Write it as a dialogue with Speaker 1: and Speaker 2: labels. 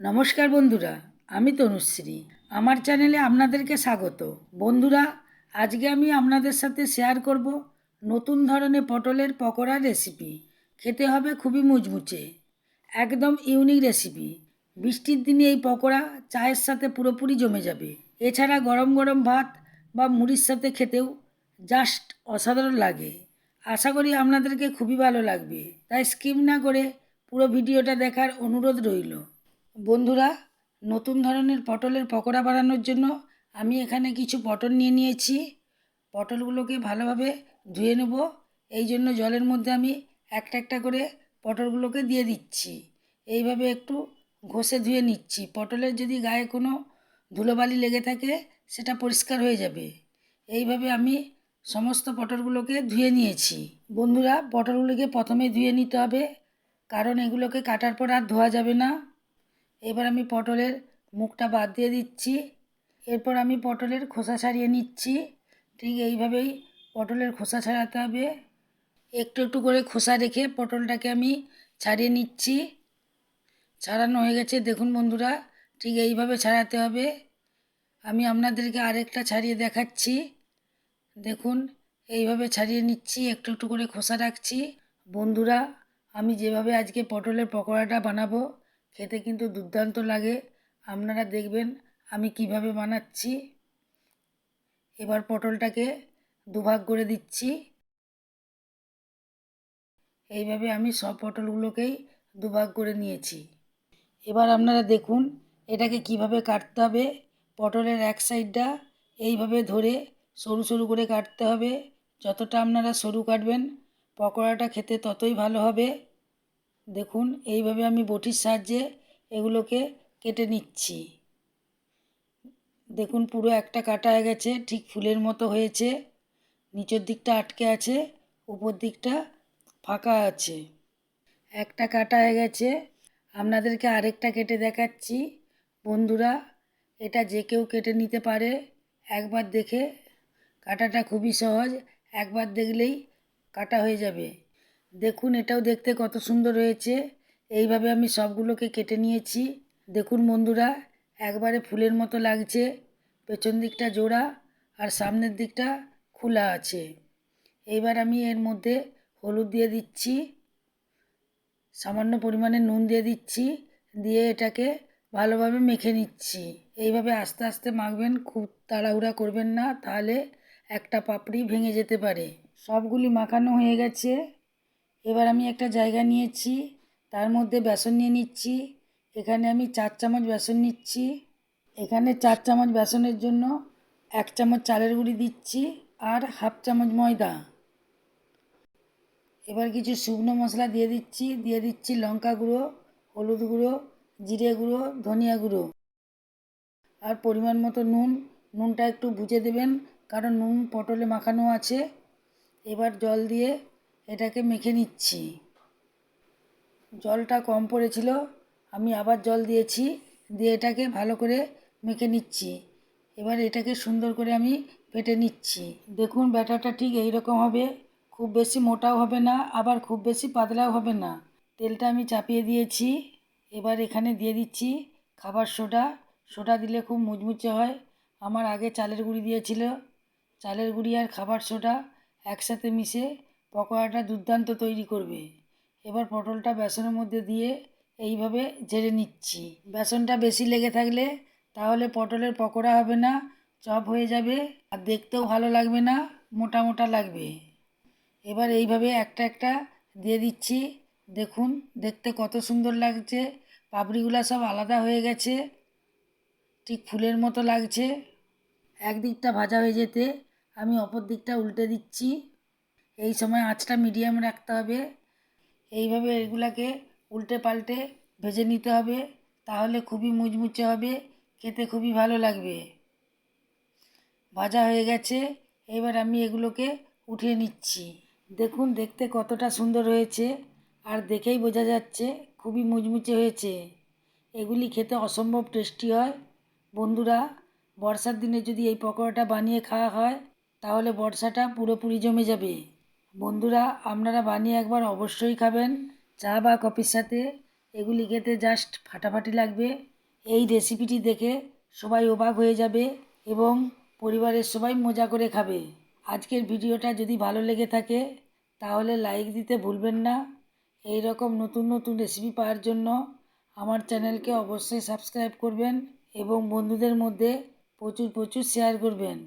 Speaker 1: নমস্কার বন্ধুরা, আমি তনুশ্রী। আমার চ্যানেলে আপনাদেরকে স্বাগত। বন্ধুরা, আজকে আমি আপনাদের সাথে শেয়ার করব নতুন ধরনের পটলের পকোড়া রেসিপি। খেতে হবে খুবই মুচমুচে, একদম ইউনিক রেসিপি। বৃষ্টির দিনে এই পকোড়া চায়ের সাথে পুরোপুরি জমে যাবে। এছাড়া গরম গরম ভাত বা মুড়ির সাথে খেতেও জাস্ট অসাধারণ লাগে। আশা করি আপনাদেরকে খুবই ভালো লাগবে। তাই স্কিপ না করে পুরো ভিডিওটা দেখার অনুরোধ রইল। বন্ধুরা, নতুন ধরনের পটলের পকোড়া বানানোর জন্য আমি এখানে কিছু পটল নিয়ে নিয়েছি। পটলগুলোকে ভালোভাবে ধুয়ে নেব। এই জন্য জলের মধ্যে আমি একটা একটা করে পটলগুলোকে দিয়ে দিচ্ছি। এইভাবে একটু ঘষে ধুয়ে নিচ্ছি। পটলের যদি গায়ে কোনো ধুলোবালি লেগে থাকে, সেটা পরিষ্কার হয়ে যাবে। এইভাবে আমি সমস্ত পটলগুলোকে ধুয়ে নিয়েছি। বন্ধুরা, পটলগুলোকে প্রথমে ধুয়ে নিতে হবে। কারণ এগুলোকে কাটার পর আর ধোয়া যাবে না। এবার আমি পটলের মুখটা বাদ দিয়ে দিচ্ছি। এরপর আমি পটলের খোসা ছাড়িয়ে নিচ্ছি। ঠিক এইভাবেই পটলের খোসা ছাড়াতে হবে। একটু একটু করে খোসা রেখে পটলটাকে আমি ছাড়িয়ে নিচ্ছি। ছাড়ানো হয়ে গেছে, দেখুন বন্ধুরা, ঠিক এইভাবে ছাড়াতে হবে। আমি আপনাদেরকে আরেকটা ছাড়িয়ে দেখাচ্ছি। দেখুন, এইভাবে ছাড়িয়ে নিচ্ছি, একটু একটু করে খোসা রাখছি। বন্ধুরা, আমি যেভাবে আজকে পটলের পকোড়াটা বানাবো খেতে কিন্তু দুর্দান্ত লাগে। আপনারা দেখবেন আমি কীভাবে বানাচ্ছি। এবার পটলটাকে দুভাগ করে দিচ্ছি। এইভাবে আমি সব পটলগুলোকেই দুভাগ করে নিয়েছি। এবার আপনারা দেখুন, এটাকে কীভাবে কাটতে হবে। পটলের এক সাইডটা এইভাবে ধরে সরু সরু করে কাটতে হবে। যতটা আপনারা সরু কাটবেন, পকোড়াটা খেতে ততই ভালো হবে। দেখুন, এইভাবে আমি বটির সাহায্যে এগুলোকে কেটে নিচ্ছি। দেখুন, পুরো একটা কাটা হয়ে গেছে, ঠিক ফুলের মতো হয়েছে। নিচের দিকটা আটকে আছে, উপর দিকটা ফাঁকা আছে। একটা কাটা হয়ে গেছে। আপনাদেরকে আরেকটা কেটে দেখাচ্ছি। বন্ধুরা, এটা যে কেউ কেটে নিতে পারে, একবার দেখে। কাটাটা খুবই সহজ, একবার দেখলেই কাটা হয়ে যাবে। দেখুন, এটাও দেখতে কত সুন্দর হয়েছে। এইভাবে আমি সবগুলোকে কেটে নিয়েছি। দেখুন বন্ধুরা, একবারে ফুলের মতো লাগছে। পেছন দিকটা জোড়া আর সামনের দিকটা খোলা আছে। এইবার আমি এর মধ্যে হলুদ দিয়ে দিচ্ছি। সামান্য পরিমাণে নুন দিয়ে দিচ্ছি। দিয়ে এটাকে ভালোভাবে মেখে নিচ্ছি। এইভাবে আস্তে আস্তে মাখবেন, খুব তাড়াহুড়া করবেন না। তাহলে একটা পাপড়ি ভেঙে যেতে পারে। সবগুলি মাখানো হয়ে গেছে। এবার আমি একটা জায়গা নিয়েছি, তার মধ্যে বেসন নিয়ে নিচ্ছি, এখানে আমি চার চামচ বেসন নিচ্ছি, এখানে চার চামচ বেসনের জন্য এক চামচ চালের গুঁড়ি দিচ্ছি আর হাফ চামচ ময়দা। এবার কিছু শুকনো মশলা দিয়ে দিচ্ছি দিয়ে দিচ্ছি লঙ্কা গুঁড়ো, হলুদ গুঁড়ো, জিরে গুঁড়ো, ধনিয়া গুঁড়ো। আর পরিমাণ মতো নুন, নুনটা একটু বুঝে দেবেন, কারণ নুন পটলে মাখানো আছে। এবার জল দিয়ে এটাকে মেখে নিচ্ছি। জলটা কম পড়েছিল, আমি আবার জল দিয়েছি, দিয়ে এটাকে ভালো করে মেখে নিচ্ছি। এবার এটাকে সুন্দর করে আমি পেটে নিচ্ছি। দেখুন, ব্যাটারটা ঠিক এই রকম হবে, খুব বেশি মোটাও হবে না, আবার খুব বেশি পাতলাও হবে না। তেলটা আমি চাপিয়ে দিয়েছি, এবার এখানে দিয়ে দিচ্ছি খাবার সোডা। সোডা দিলে খুব মুচমুচে হয়। আমার আগে চালের গুঁড়ি দিয়েছিল। চালের গুঁড়ি আর খাবার সোডা একসাথে মিশে পকোড়াটা দুর্দান্ত তৈরি করবে। এবার পটলটা বেসনের মধ্যে দিয়ে এইভাবে ঝেড়ে নিচ্ছি। বেসনটা বেশি লেগে থাকলে তাহলে পটলের পকোড়া হবে না, চপ হয়ে যাবে আর দেখতেও ভালো লাগবে না, মোটা মোটা লাগবে। এবার এইভাবে একটা একটা দিয়ে দিচ্ছি। দেখুন, দেখতে কত সুন্দর লাগছে। পাপড়িগুলো সব আলাদা হয়ে গেছে। ঠিক ফুলের মতো লাগছে। একদিকটা ভাজা হয়ে যেতে আমি অপর দিকটা উল্টে দিচ্ছি। এই সময় আঁচটা মিডিয়াম রাখতে হবে। এইভাবে এগুলাকে উল্টে পাল্টে ভেজে নিতে হবে। তাহলে খুবই মুচমুচে হবে, খেতে খুবই ভালো লাগবে। ভাজা হয়ে গেছে, এবার আমি এগুলোকে উঠিয়ে নিচ্ছি। দেখুন, দেখতে কতটা সুন্দর হয়েছে, আর দেখেই বোঝা যাচ্ছে খুবই মুচমুচে হয়েছে। এগুলি খেতে অসম্ভব টেস্টি হয়। বন্ধুরা, বর্ষার দিনে যদি এই পকোড়াটা বানিয়ে খাওয়া হয়, তাহলে বর্ষাটা পুরোপুরি জমে যাবে। বন্ধুরা, আপনারা বানিয়ে একবার অবশ্যই খাবেন। চা বা কফির সাথে এগুলি খেতে জাস্ট ফাটাফাটি লাগবে। এই রেসিপিটি দেখে সবাই অবাক হয়ে যাবে এবং পরিবারের সবাই মজা করে খাবে। আজকের ভিডিওটা যদি ভালো লেগে থাকে, তাহলে লাইক দিতে ভুলবেন না। এই রকম নতুন নতুন রেসিপি পাওয়ার জন্য আমার চ্যানেলকে অবশ্যই সাবস্ক্রাইব করবেন এবং বন্ধুদের মধ্যে প্রচুর প্রচুর শেয়ার করবেন।